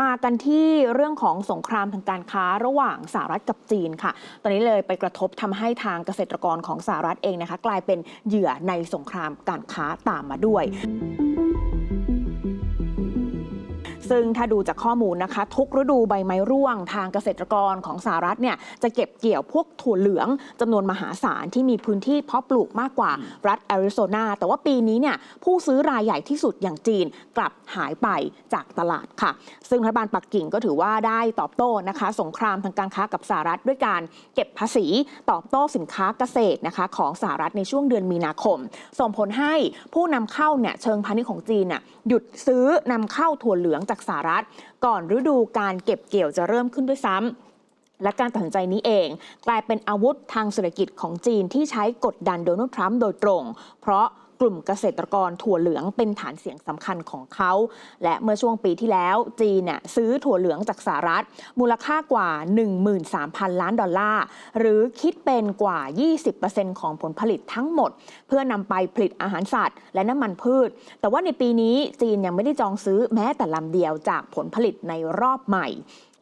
มากันที่เรื่องของสงครามทางการค้าระหว่างสหรัฐกับจีนค่ะ ตอนนี้เลยไปกระทบทำให้ทางเกษตรกรของสหรัฐเองนะคะ กลายเป็นเหยื่อในสงครามการค้าตามมาด้วย ซึ่งถ้าดูจากข้อมูลนะคะ ทุกฤดูใบไม้ร่วงทางเกษตรกรของสหรัฐเนี่ยจะเก็บเกี่ยวพวกถั่วเหลืองจำนวนมหาศาลที่มีพื้นที่เพาะปลูกมากกว่ารัฐแอริโซนา แต่ว่าปีนี้เนี่ยผู้ซื้อรายใหญ่ที่สุดอย่างจีนกลับหายไปจากตลาดค่ะ ซึ่งรัฐบาลปักกิ่งก็ถือว่าได้ตอบโต้นะคะ สงครามทางการค้ากับสหรัฐด้วยการเก็บภาษีตอบโต้สินค้าเกษตรนะคะของสหรัฐในช่วงเดือนมีนาคม ส่งผลให้ผู้นำเข้าเนี่ยเชิงพาณิชย์ของจีนน่ะหยุดซื้อนำเข้าถั่วเหลืองจากสหรัฐ ก่อนฤดูการเก็บเกี่ยวจะเริ่มขึ้นด้วยซ้ำและการตัดสินใจนี้เอง กลายเป็นอาวุธทางเศรษฐกิจของจีนที่ใช้กดดันโดนัลด์ทรัมป์โดยตรง เพราะ กลุ่มเกษตรกรถั่วเหลืองเป็นฐานเสียงสำคัญของเขา และเมื่อช่วงปีที่แล้วจีนเนี่ยซื้อถั่วเหลืองจากสหรัฐ มูลค่ากว่า 13,000 ล้านดอลลาร์ หรือคิดเป็นกว่า 20%ของผลผลิตทั้งหมด เพื่อนำไปผลิตอาหารสัตว์ และน้ำมันพืช แต่ว่าในปีนี้จีนยังไม่ได้จองซื้อแม้แต่ลำเดียวจากผลผลิตในรอบใหม่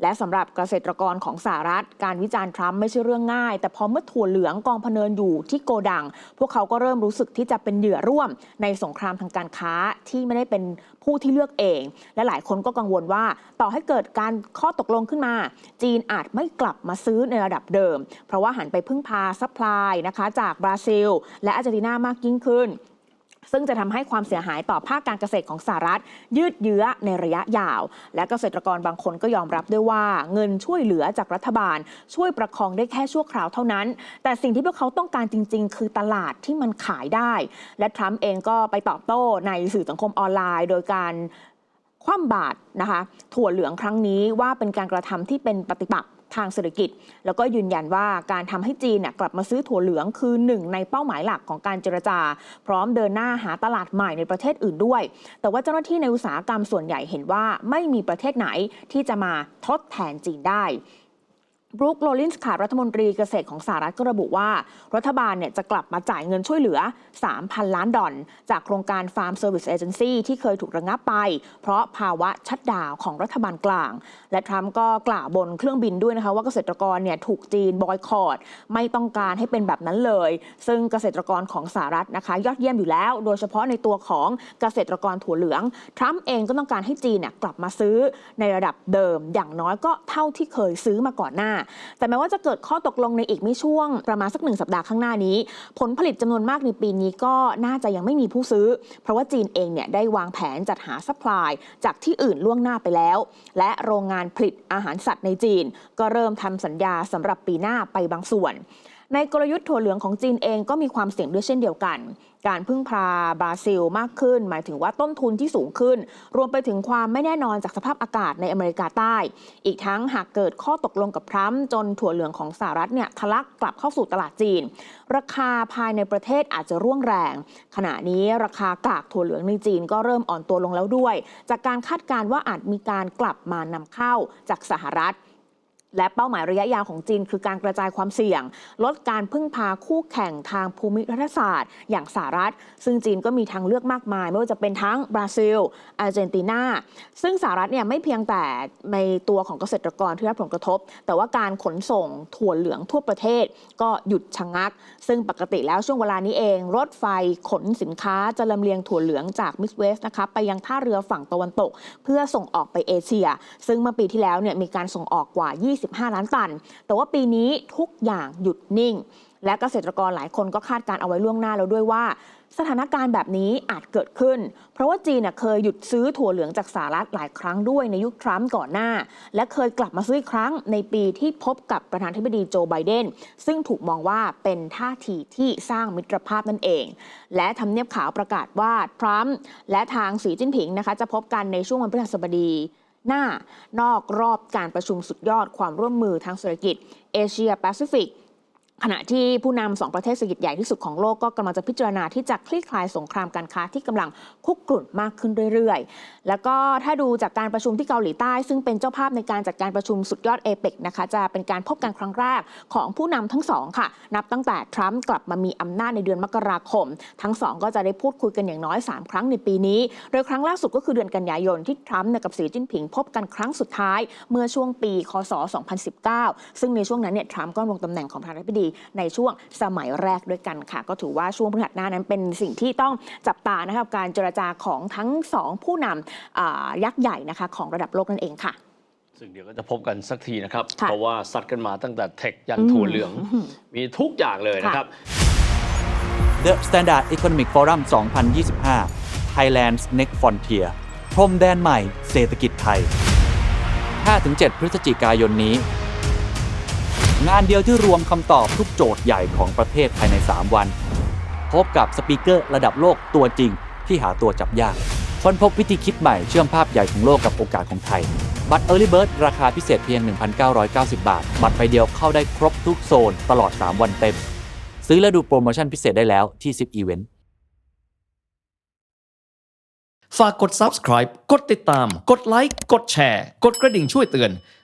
และสำหรับเกษตรกรของสหรัฐ การวิจารณ์ทรัมป์ไม่ใช่เรื่องง่าย แต่พอเมื่อถั่วเหลืองกองพเนินอยู่ที่โกดัง พวกเขาก็เริ่มรู้สึกที่จะเป็นเหยื่อร่วม ในสงครามทางการค้าที่ไม่ได้เป็นผู้ที่เลือกเอง และหลายคนก็กังวลว่า ต่อให้เกิดการข้อตกลงขึ้นมา จีนอาจไม่กลับมาซื้อในระดับเดิม เพราะว่าหันไปพึ่งพาซัพพลายนะคะจากบราซิล และอาร์เจนตินามากยิ่งขึ้น ซึ่งจะทำให้ความเสียหายต่อภาคการเกษตรของสหรัฐ ยืดเยื้อในระยะยาว และเกษตรกรบางคนก็ยอมรับด้วยว่า เงินช่วยเหลือจากรัฐบาล ช่วยประคองได้แค่ชั่วคราวเท่านั้น แต่สิ่งที่พวกเขาต้องการจริง ๆ คือตลาดที่มันขายได้ และทรัมป์เองก็ไปตอบโต้ในสื่อสังคมออนไลน์ โดยการคว่ำบาตรนะคะ ถั่วเหลืองครั้งนี้ว่าเป็นการกระทำที่เป็นปฏิปักษ์ ทางเศรษฐกิจ แล้วก็ยืนยันว่าการทำให้จีนกลับมาซื้อถั่วเหลืองคือหนึ่งในเป้าหมายหลักของการเจรจา พร้อมเดินหน้าหาตลาดใหม่ในประเทศอื่นด้วย แต่ว่าเจ้าหน้าที่ในอุตสาหกรรมส่วนใหญ่เห็นว่าไม่มีประเทศไหนที่จะมาทดแทนจีนได้ บรูคโรลินส์ค่ะรัฐมนตรีเกษตรของสหรัฐก็ระบุว่า รัฐบาลเนี่ยจะกลับมาจ่ายเงินช่วยเหลือ 3,000 ล้านดอลจากโครงการ Farm Service Agency ที่เคยถูกระงับไป เพราะภาวะชัดดาวของรัฐบาลกลาง และทรัมป์ก็กล่าวบนเครื่องบินด้วยนะคะ ว่าเกษตรกรเนี่ยถูกจีนบอยคอรดไม่ต้องการให้เป็นแบบนั้นเลย ซึ่งเกษตรกรของสหรัฐนะคะ ยอดเยี่ยมอยู่แล้ว โดยเฉพาะในตัวของเกษตรกรถั่วเหลืองทรัมป์เองก็ต้องการให้จีนเนี่ยกลับมาซื้อในระดับเดิมอย่างน้อยก็เท่าที่เคยซื้อมาก่อนหน้าแต่แม้ว่าจะเกิดข้อตกลงในอีกไม่ช่วงประมาณสักหนึ่งสัปดาห์ข้างหน้านี้ ผลผลิตจำนวนมากในปีนี้ก็น่าจะยังไม่มีผู้ซื้อ เพราะว่าจีนเองเนี่ยได้วางแผนจัดหาซัพพลายจากที่อื่นล่วงหน้าไปแล้ว และโรงงานผลิตอาหารสัตว์ในจีน ก็เริ่มทำสัญญาสำหรับปีหน้าไปบางส่วน ในกลยุทธ์ถั่วเหลืองของจีนเองก็มีความเสี่ยงด้วยเช่นเดียวกัน การพึ่งพาบราซิลมากขึ้น หมายถึงว่าต้นทุนที่สูงขึ้น รวมไปถึงความไม่แน่นอนจากสภาพอากาศในอเมริกาใต้ อีกทั้งหากเกิดข้อตกลงกับทรัมป์จนถั่วเหลืองของสหรัฐเนี่ยทะลักกลับเข้าสู่ตลาดจีน ราคาภายในประเทศอาจจะร่วงแรง ขณะนี้ราคากากถั่วเหลืองในจีนก็เริ่มอ่อนตัวลงแล้วด้วย จากการคาดการณ์ว่าอาจมีการกลับมานำเข้าจากสหรัฐ และเป้าหมายระยะยาวของจีนคือการกระจายความเสี่ยง ลดการพึ่งพาคู่แข่งทางภูมิรัฐศาสตร์ อย่างสหรัฐ ซึ่งจีนก็มีทางเลือกมากมาย ไม่ว่าจะเป็นทั้งบราซิลอาร์เจนตินา ซึ่งสหรัฐเนี่ยไม่เพียงแต่ในตัวของเกษตรกรที่รับผลกระทบ แต่ว่าการขนส่งถั่วเหลืองทั่วประเทศก็หยุดชะงัก ซึ่งปกติแล้วช่วงเวลานี้เอง รถไฟขนสินค้าจะลำเลียงถั่วเหลืองจากมิสเวสนะคะไปยังท่าเรือฝั่งตะวันตก เพื่อส่งออกไปเอเชีย ซึ่งเมื่อปีที่แล้วเนี่ยมีการส่งออกกว่า 20 25 ล้านตัน แต่ว่าปีนี้ทุกอย่างหยุดนิ่ง และเกษตรกรหลายคนก็คาดการณ์เอาไว้ล่วงหน้าแล้วด้วยว่า สถานการณ์แบบนี้อาจเกิดขึ้น เพราะว่าจีนเน่ยเคยหยุดซื้อถั่วเหลืองจากสหรัฐหลายครั้งด้วยในยุคทรัมป์ก่อนหน้า และเคยกลับมาซื้ออีกครั้งในปีที่พบกับประธานาธิบดีโจไบเดนซึ่งถูกมองว่าเป็นท่าทีที่สร้างมิตรภาพนั่นเอง และทำเนียบขาวประกาศว่าทรัมป์และทางสีจิ้นผิงนะคะจะพบกันในช่วงวันพฤหัสบดี หน้านอกรอบการประชุมสุดยอดความร่วมมือทางเศรษฐกิจเอเชียแปซิฟิก ขณะที่ผู้นำสองประเทศเศรษฐกิจใหญ่ที่สุดของโลกก็กำลังจะพิจารณาที่จะคลี่คลายสงครามการค้าที่กำลังคุกรุ่นมากขึ้นเรื่อยๆ แล้วก็ถ้าดูจากการประชุมที่เกาหลีใต้ ซึ่งเป็นเจ้าภาพในการจัดการประชุมสุดยอดเอเปกนะคะจะเป็นการพบกันครั้งแรกของผู้นำทั้งสองค่ะ นับตั้งแต่ทรัมป์กลับมามีอำนาจในเดือนมกราคม ทั้งสองก็จะได้พูดคุยกันอย่างน้อย 3 ครั้งในปีนี้ โดยครั้งล่าสุดก็คือเดือนกันยายนที่ทรัมป์กับสีจิ้นผิงพบกันครั้งสุดท้าย เมื่อช่วงปี คศ 2019 ซึ่งในช่วงนั้นเนี่ยทรัมป์ก็ลงตำแหน่งของประธานาธิบดีในช่วงสมัยแรกด้วยกันค่ะ ก็ถือว่าช่วงพฤหัสหน้านั้นเป็นสิ่งที่ต้องจับตานะครับการเจรจาของทั้งสองผู้นำอ่ายักษ์ใหญ่นะคะของระดับโลกนั่นเองค่ะซึ่งเดี๋ยวก็จะพบกันสักทีนะครับค่ะเพราะว่าซัดกันมาตั้งแต่เทคยันถั่วเหลือง มีทุกอย่างเลยนะครับ The Standard Economic Forum 2025 Thailand's Next Frontier พรมแดนใหม่ เศรษฐกิจไทย 5-7 พฤศจิกายนนี้ งานเดียวที่รวมคำตอบทุกโจทย์ใหญ่ของประเทศภายใน 3 วัน พบกับสปีกเกอร์ระดับโลกตัวจริงที่หาตัวจับยาก ค้นพบวิธีคิดใหม่เชื่อมภาพใหญ่ของโลกกับโอกาสของไทย บัตร Early Bird ราคาพิเศษเพียง 1,990 บาท บัตรใบเดียวเข้าได้ครบทุกโซนตลอด 3 วันเต็ม ซื้อและดูโปรโมชั่นพิเศษได้แล้วที่ 10 Event ฝากกด subscribe กดติดตาม กดไลค์ กดแชร์ กดกระดิ่งช่วยเตือน